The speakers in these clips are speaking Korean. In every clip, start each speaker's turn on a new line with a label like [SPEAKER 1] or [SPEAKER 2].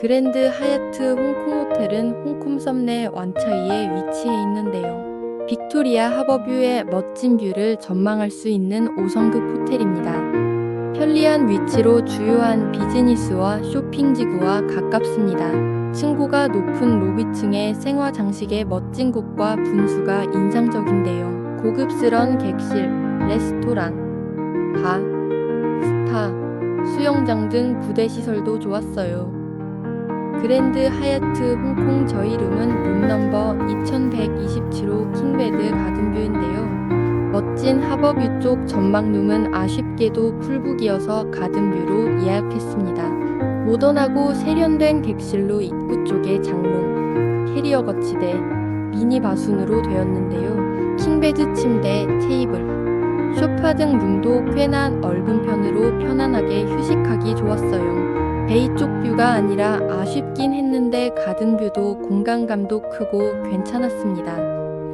[SPEAKER 1] 그랜드 하얏트 홍콩 호텔은 홍콩 섬내 완차이에 위치해 있는데요. 빅토리아 하버뷰의 멋진 뷰를 전망할 수 있는 5성급 호텔입니다. 편리한 위치로 주요한 비즈니스와 쇼핑지구와 가깝습니다. 층고가 높은 로비층의 생화 장식의 멋진 곳과 분수가 인상적인데요. 고급스런 객실, 레스토랑, 바, 스파, 수영장 등 부대 시설도 좋았어요. 그랜드 하얏트 홍콩 저희 룸은 룸 넘버 2127호 킹베드 가든뷰인데요. 멋진 하버뷰 쪽 전망룸은 아쉽게도 풀북이어서 가든뷰로 예약했습니다. 모던하고 세련된 객실로 입구 쪽에 장롱, 캐리어 거치대, 미니 바순으로 되었는데요. 킹베드 침대, 테이블, 소파 등 룸도 꽤나 넓은 편으로 편안하게 휴식하기 좋았어요. 베이 쪽 뷰가 아니라 아쉽 긴 했는데 가든뷰도 공간감도 크고 괜찮았습니다.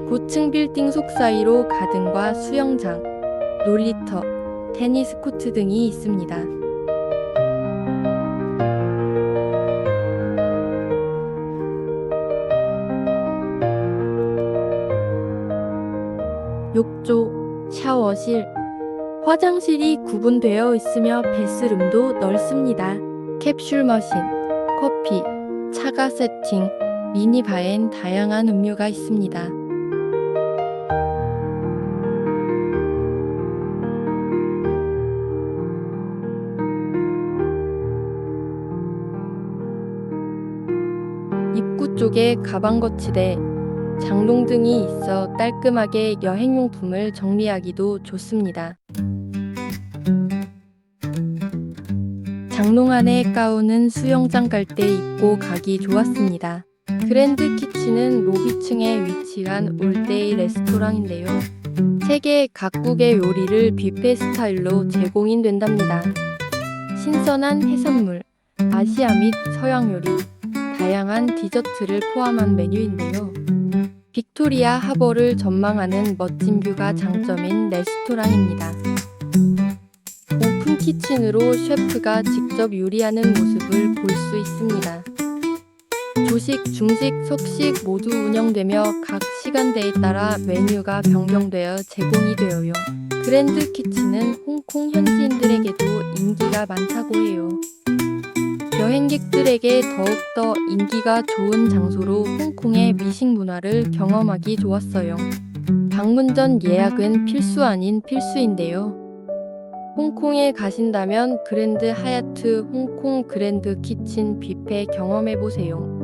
[SPEAKER 1] 고층 빌딩 속 사이로 가든과 수영장, 놀이터, 테니스 코트 등이 있습니다. 욕조, 샤워실, 화장실이 구분되어 있으며 베스룸도 넓습니다. 캡슐 머신, 커피, 차가 세팅, 미니바엔 다양한 음료가 있습니다. 입구 쪽에 가방 거치대, 장롱 등이 있어 깔끔하게 여행용품을 정리하기도 좋습니다. 장롱 안에 가운은 수영장 갈 때 입고 가기 좋았습니다. 그랜드 키친은 로비층에 위치한 올데이 레스토랑인데요. 세계 각국의 요리를 뷔페 스타일로 제공이 된답니다. 신선한 해산물, 아시아 및 서양 요리, 다양한 디저트를 포함한 메뉴인데요. 빅토리아 하버를 전망하는 멋진 뷰가 장점인 레스토랑입니다. 키친으로 셰프가 직접 요리하는 모습을 볼 수 있습니다. 조식, 중식, 석식 모두 운영되며 각 시간대에 따라 메뉴가 변경되어 제공이 되어요. 그랜드 키친은 홍콩 현지인들에게도 인기가 많다고 해요. 여행객들에게 더욱더 인기가 좋은 장소로 홍콩의 미식 문화를 경험하기 좋았어요. 방문 전 예약은 필수 아닌 필수인데요. 홍콩에 가신다면 그랜드 하얏트 홍콩 그랜드 키친 뷔페 경험해 보세요.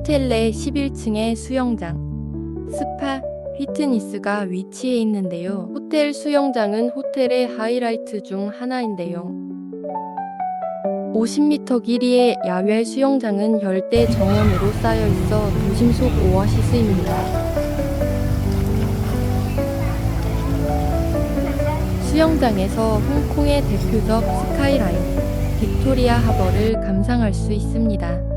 [SPEAKER 1] 호텔 내 11층의 수영장, 스파, 피트니스가 위치해 있는데요. 호텔 수영장은 호텔의 하이라이트 중 하나인데요. 50m 길이의 야외 수영장은 열대 정원으로 쌓여 있어 도심 속 오아시스입니다. 수영장에서 홍콩의 대표적 스카이라인, 빅토리아 하버를 감상할 수 있습니다.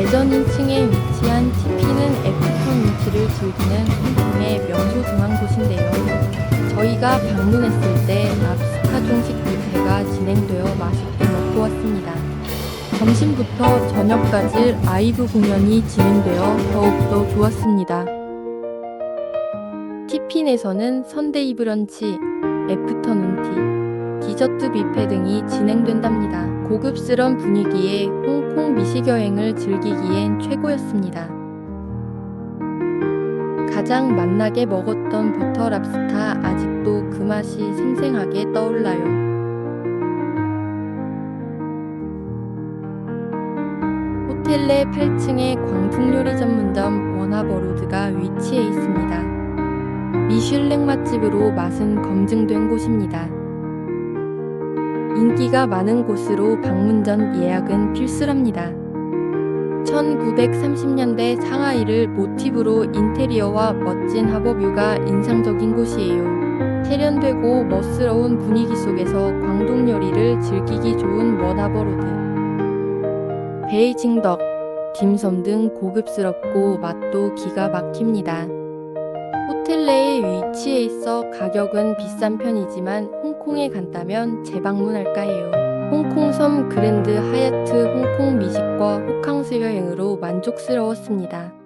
[SPEAKER 1] 매전 1층에 위치한 TP는 애프터 눈치를 즐기는 홍콩의 명소 중앙 곳인데요. 저희가 방문했을 때 랍스카 중식 뷔페가 진행되어 맛있게 먹고 왔습니다. 점심부터 저녁까지 라이브 공연이 진행되어 더욱더 좋았습니다. 티핀에서는 선데이 브런치, 애프터눈티, 디저트 뷔페 등이 진행된답니다. 고급스런 분위기에 홍콩 미식 여행을 즐기기엔 최고였습니다. 가장 맛나게 먹었던 버터 랍스타 아직도 그 맛이 생생하게 떠올라요. 호텔 내 8층에 광풍 요리 전문점 원하버로드가 위치해 있습니다. 미슐랭 맛집으로 맛은 검증된 곳입니다. 인기가 많은 곳으로 방문 전 예약은 필수랍니다. 1930년대 상하이를 모티브로 인테리어와 멋진 하버뷰가 인상적인 곳이에요. 세련되고 멋스러운 분위기 속에서 광동 요리를 즐기기 좋은 원하버로드. 베이징 덕, 딤섬 등 고급스럽고 맛도 기가 막힙니다. 호텔 내에 위치해 있어 가격은 비싼 편이지만 홍콩에 간다면 재방문할까 해요. 홍콩 섬 그랜드 하얏트 홍콩 미식과 호캉스 여행으로 만족스러웠습니다.